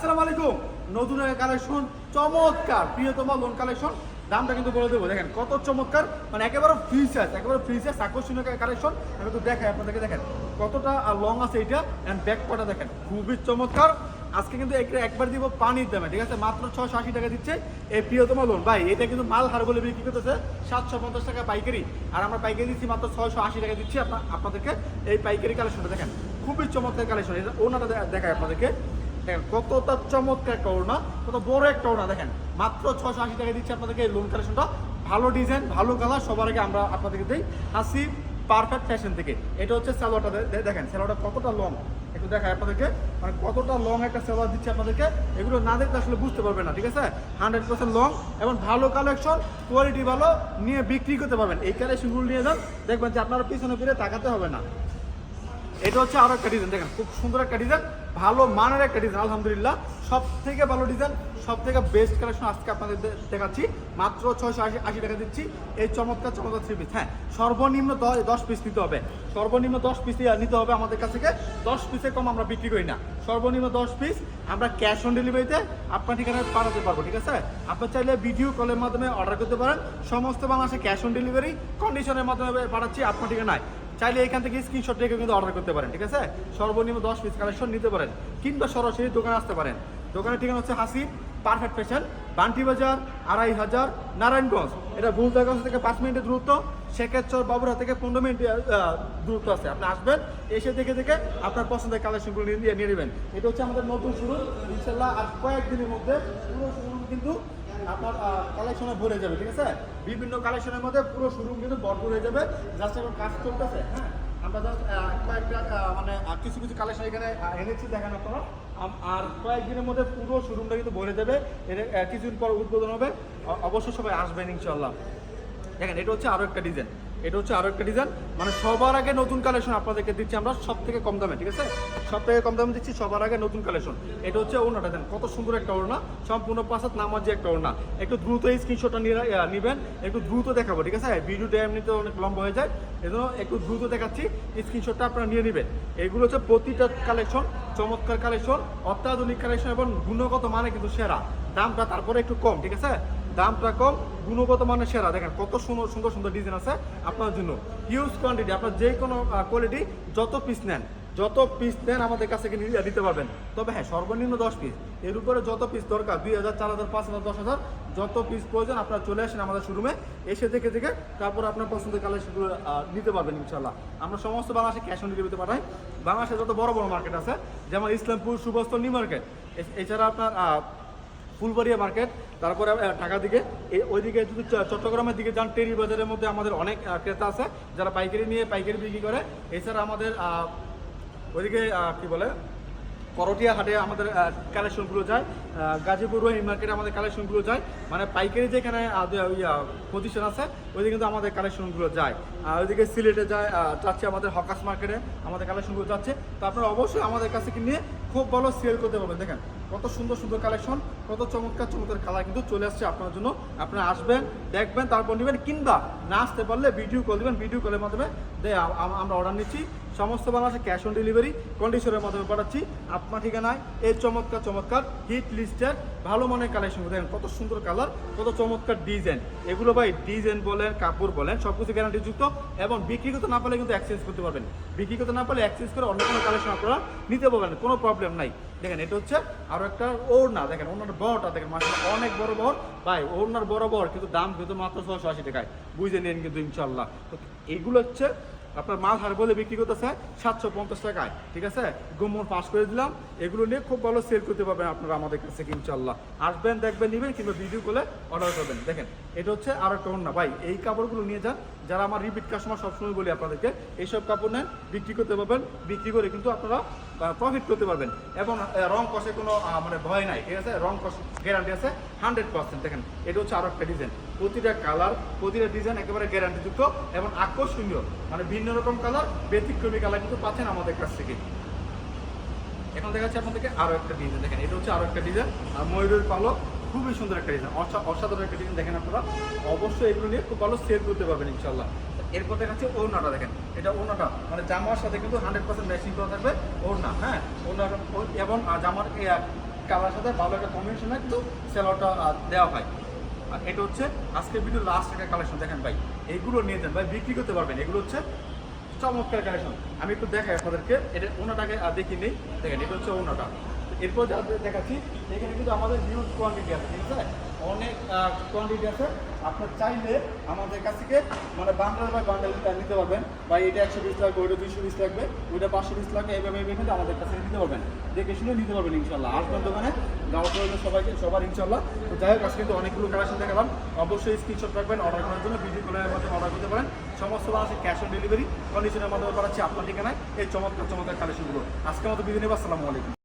আসসালামু আলাইকুম। নতুন কালেকশন চমৎকার। লোন কালেকশন দামটা কিন্তু বলে দেবো। দেখেন, কত চমৎকার। মানে একেবারে একেবারে আকর্ষণীয় কালেকশন আমি একটু দেখাই আপনাদেরকে, দেখেন। কতটা লং আছে এটা। অ্যান্ড দেখেন, খুবই চমৎকার। আজকে কিন্তু একবার দিব পানির দামে, ঠিক আছে? মাত্র ছশো আশি টাকা দিচ্ছে এই প্রিয়তম লোন ভাই, এটা কিন্তু মাল হার বলে বিক্রি করতেছে সাতশো পঞ্চাশ টাকা পাইকারি। আর আমরা পাইকারি দিচ্ছি মাত্র ছয়শো আশি টাকা দিচ্ছি আপনাদেরকে এই পাইকারি কালেকশনটা দেখেন, খুবই চমৎকার কালেকশন এটা ওনাটা দেখায় আপনাদেরকে। দেখেন, কতটা চমৎকার একটা ওড়না, কত বড় একটা ওড়না, দেখেন। মাত্র ছশো আশি টাকা দিচ্ছে আপনাদেরকে এই লোন কালেকশনটা ভালো ডিজাইন ভালো কালার সবার আগে আমরা আপনাদেরকে দিই। হাসি পারফেক্ট ফ্যাশন থেকে। এটা হচ্ছে স্যালোয়ারটা দেখেন স্যালোয়ারটা কতটা লং একটু দেখায় আপনাদেরকে। মানে কতটা লং একটা সেলোয়ার দিচ্ছে আপনাদেরকে। এগুলো না দেখলে আসলে বুঝতে পারবেন না, ঠিক আছে? হান্ড্রেড পার্সেন্ট লং এবং ভালো কালেকশন কোয়ালিটি ভালো, নিয়ে বিক্রি করতে পারবেন। এই কালেকশনগুলো নিয়ে যান, দেখবেন যে আপনারা পিছনে ফিরে তাকাতে হবে না। এটা হচ্ছে আরও একটা ডিজাইন দেখেন, খুব সুন্দর একটা ডিজাইন ভালো মানের একটা ডিজাইন আলহামদুলিল্লাহ। সব থেকে ভালো ডিজাইন সব থেকে বেস্ট কালেকশন আজকে আপনাদের দেখাচ্ছি। মাত্র ছয়শো আশি আশি টাকা দিচ্ছি। এই চমৎকার চমৎকার থ্রি পিস হ্যাঁ সর্বনিম্ন দশ পিস নিতে হবে। সর্বনিম্ন দশ পিস নিতে হবে আমাদের কাছ থেকে। দশ পিসের কম আমরা বিক্রি করি না। সর্বনিম্ন দশ পিস আমরা ক্যাশ অন ডেলিভারিতে আপনার ঠিকানায় পাঠাতে পারব, ঠিক আছে? আপনি চাইলে ভিডিও কলের মাধ্যমে অর্ডার করতে পারেন। সমস্ত বাংলাদেশে ক্যাশ অন ডেলিভারি কন্ডিশনের মাধ্যমে পাঠাচ্ছি আপনার ঠিকানায়। চাইলে এখান থেকে স্ক্রিনশট রেখে কিন্তু অর্ডার করতে পারেন, ঠিক আছে? সর্বনিম্ন দশ পিস কালেকশন নিতে পারেন, কিংবা সরাসরি দোকানে আসতে পারেন। দোকানের ঠিকানা হচ্ছে হাসি পারফেক্ট ফ্যাশন বান্টি বাজার, আড়াই হাজার, নারায়ণগঞ্জ। এটা ভুলতাগঞ্জ থেকে পাঁচ মিনিটের দূরত্ব শেখেরচর বাবুরা থেকে পনেরো মিনিট দূরত্ব আছে। আপনি আসবেন, এসে দেখে দেখে আপনার পছন্দের কালেকশনগুলো নিয়ে নিয়ে নেবেন। এটা হচ্ছে আমাদের নতুন শুরু। ইনশাল্লাহ আর কয়েকদিনের মধ্যে পুরো শুরু কিন্তু আপনার কালেকশনে ভরে যাবে, ঠিক আছে? বিভিন্ন কালেকশনের মধ্যে পুরো শোরুম কিন্তু ভরপুর হয়ে যাবে। জাস্ট এখন কাজ চলতেছে হ্যাঁ? আমরা জাস্ট কয়েকটা মানে কিছু কিছু কালেকশন এখানে এনেছি, দেখেন আপনারা। আর কয়েকদিনের মধ্যে পুরো শোরুমটা কিন্তু ভরে যাবে। এর কিছুদিন পর উদ্বোধন হবে। অবশ্যই সবাই আসবেন ইনশাল্লাহ দেখেন, এটা হচ্ছে আরও একটা ডিজাইন এটা হচ্ছে আরও একটা ডিজাইন মানে সবার আগে নতুন কালেকশন আপনাদেরকে দিচ্ছি আমরা সব থেকে কম দামে, ঠিক আছে? সব থেকে কম দামে দিচ্ছি সবার আগে নতুন কালেকশন এটা হচ্ছে ওড়নাটা দেন কত সুন্দর একটা ওড়না। সম্পূর্ণ পাঁচাত নামাজি একটা ওড়না। একটু দ্রুত এই স্ক্রিনশটটা নেবেন, একটু দ্রুত দেখাবো, ঠিক আছে? ভিডিওটা এমনিতে অনেক লম্বা হয়ে যায়, এজন্য একটু দ্রুত দেখাচ্ছি স্ক্রিনশটটা আপনারা নিয়ে নেবেন। এগুলো হচ্ছে প্রতিটা কালেকশন চমৎকার কালেকশন অত্যাধুনিক কালেকশন এবং গুণগত মানে কিন্তু সেরা। দামটা তারপরে একটু কম, ঠিক আছে? দামটা কম, গুণগত মানের সেরা। দেখেন কত সুন্দর সুন্দর সুন্দর ডিজাইন আছে আপনার জন্য। হিউজ কোয়ান্টিটি আপনার যে কোনো কোয়ালিটি যত পিস নেন, যত পিস নেন আমাদের কাছে থেকে নিয়ে পারবেন। তবে হ্যাঁ সর্বনিম্ন দশ পিস এর উপরে যত পিস দরকার, দুই হাজার, চার হাজার, পাঁচ হাজার, দশ হাজার, যত পিস প্রয়োজন আপনারা চলে আসেন আমাদের শোরুমে এসে দেখে দেখে তারপর আপনার পছন্দের কালেকশনগুলো নিতে পারবেন ইনশাল্লাহ আমরা সমস্ত বাংলাদেশে ক্যাশ অন ডেলিভারিতে পাঠাই। বাংলাদেশে যত বড় বড় মার্কেট আছে, যেমন ইসলামপুর, সুবস্ত, নিউ মার্কেট এছাড়া আপনার ফুলবাড়িয়া মার্কেট তারপরে ঢাকা দিকে। এই ওইদিকে যদি চট্টগ্রামের দিকে যান, টেরি বাজারের মধ্যে আমাদের অনেক ক্রেতা আছে, যারা পাইকারি নিয়ে পাইকারি বিক্রি করে। এছাড়া আমাদের ওইদিকে কি বলে, করটিয়া হাটে আমাদের কালেকশনগুলো যায়। গাজীপুর রহিম মার্কেটে আমাদের কালেকশনগুলো যায়। মানে পাইকারি যেখানে পজিশন আছে, ওইদিকে কিন্তু আমাদের কালেকশনগুলো যায়। আর ওইদিকে সিলেটে যায় যাচ্ছে আমাদের হকাস মার্কেটে আমাদের কালেকশনগুলো যাচ্ছে। তো আপনারা অবশ্যই আমাদের কাছে নিয়ে খুব ভালো সেল করতে পারবেন, দেখেন। কত সুন্দর সুন্দর কালেকশন কত চমৎকার চমৎকার কালার কিন্তু চলে আসছে আপনার জন্য। আপনারা আসবেন, দেখবেন, তারপর নেবেন, কিংবা না আসতে পারলে ভিডিও কল দেবেন ভিডিও কলের মাধ্যমে আমরা অর্ডার নিচ্ছি। সমস্ত বাংলাদেশে ক্যাশ অন ডেলিভারি কন্ডিশনের মাধ্যমে পাঠাচ্ছি। আপনার ঠিকানায় এই চমৎকার চমৎকার হিট লিস্টের ভালো মানের কালেকশন দেখেন, কত সুন্দর কালার কত চমৎকার ডিজাইন এগুলো ভাই ডিজাইন বলেন, কাপড় বলেন সব কিছু গ্যারান্টিযুক্ত এবং বিক্রি করতে না পারলে কিন্তু এক্সচেঞ্জ করতে পারবেন। বিক্রি করতে না পারলে এক্সচেঞ্জ করে অন্য কোনো কালেকশন আপনারা নিতে পারবেন, কোনো প্রবলেম নাই। দেখেন, এটা হচ্ছে আরও একটা ওড়না। দেখেন ওনার বড়টা, দেখেন মাসে অনেক বড় বড়। ভাই, ওড়নার বড় বড় কিন্তু দাম কিন্তু মাত্র ছশো আশি টাকায়। বুঝে নিন কিন্তু ইনশাল্লাহ তো এগুলো হচ্ছে আপনার মাল হার বলে বিক্রি করতেছে সাতশো পঞ্চাশ টাকায়, ঠিক আছে? গুমন পাস করে দিলাম। এগুলো নিয়ে খুব ভালো সেল করতে পারবেন আপনারা আমাদের কাছে ইনশাল্লাহ আসবেন, দেখবেন, নেবেন, কিংবা ভিডিও করে অর্ডার করবেন। দেখেন, এটা হচ্ছে আর একটা না ভাই, এই কাপড়গুলো নিয়ে যান। যারা আমার রিপিট কাস্টমার সবসময় বলি আপনাদেরকে, এইসব কাপড় নেন, বিক্রি করতে পারবেন। বিক্রি করে কিন্তু আপনারা প্রফিট করতে পারবেন। এবং রং কষে কোনো মানে ভয় নাই, ঠিক আছে? রং কষ গ্যারান্টি আছে হান্ড্রেড পার্সেন্ট দেখেন, এটা হচ্ছে আরও একটা ডিজাইন প্রতিটা কালার প্রতিটা ডিজাইন একেবারে গ্যারান্টিযুক্ত এবং আকর্ষণীয়। মানে ভিন্ন রকম কালার ব্যতিক্রমী কালার কিন্তু পাচ্ছেন আমাদের কাছ থেকে। এখন দেখাচ্ছি আপনাদেরকে আরও একটা ডিজাইন দেখেন, এটা হচ্ছে আরও একটা ডিজাইন আর ময়ূরের পালক, খুবই সুন্দর একটা ডিজাইন অসাধারণ একটা ডিজাইন দেখেন আপনারা। অবশ্যই এগুলো নিয়ে খুব ভালো সেল করতে পারবেন ইনশাল্লাহ এরপর দেখাচ্ছি ওড়নাটা দেখেন। এটা ওড়নাটা মানে জামার সাথে কিন্তু হান্ড্রেড পার্সেন্ট ম্যাচিং করা থাকবে ওড়না হ্যাঁ? ওড়নাটা এবং জামার কালার সাথে ভালো একটা কম্বিনেশনে কিন্তু আহ, দেওয়া হয়। আর এটা হচ্ছে আজকের ভিডিও লাস্ট একটা কালেকশন দেখেন ভাই। এইগুলো নিয়ে যান ভাই বিক্রি করতে পারবেন। এগুলো হচ্ছে চমৎকার কালেকশন আমি একটু দেখাই আপনাদেরকে। এটা ওনাটাকে দেখি নেই। দেখেন এটা হচ্ছে ওনাটা এরপর দেখাচ্ছি, এখানে কিন্তু আমাদের হিউজ কোয়ান্টিটি আছে, ঠিক আছে? অনেক কোয়ান্টিটি আছে। আপনার চাইলে আমাদের কাছ থেকে মানে বান্ডেল বাই বান্ডেল নিতে পারবেন। বা এটা একশো পিস লাগবে, ওইটা দুইশো পিস লাগবে, ওইটা পাঁচশো পিস লাগবে এইভাবে এইভাবে আমাদের কাছ নিতে পারবেন। দেখে শুনে নিতে পারবেন ইনশাল্লাহ আসবেন দোকানে করলে সবাইকে, সবার ইনশাল্লাহ তো যাই হোক, আজকে কিন্তু অনেকগুলো কালেকশন দেখালাম। অবশ্যই স্ক্রিনশট রাখবেন অর্ডার করার জন্য ভিডিও কলের মাধ্যমে অর্ডার করতে পারেন। সমস্ত মানুষের ক্যাশ অন ডেলিভারি কন্ডিশনের মাধ্যমে করাচ্ছি আপনার ঠিকানায়। এই চমৎকার চমৎকার কালেকশনগুলো আজকের মতো বিদিনে আসসালামু আলাইকুম।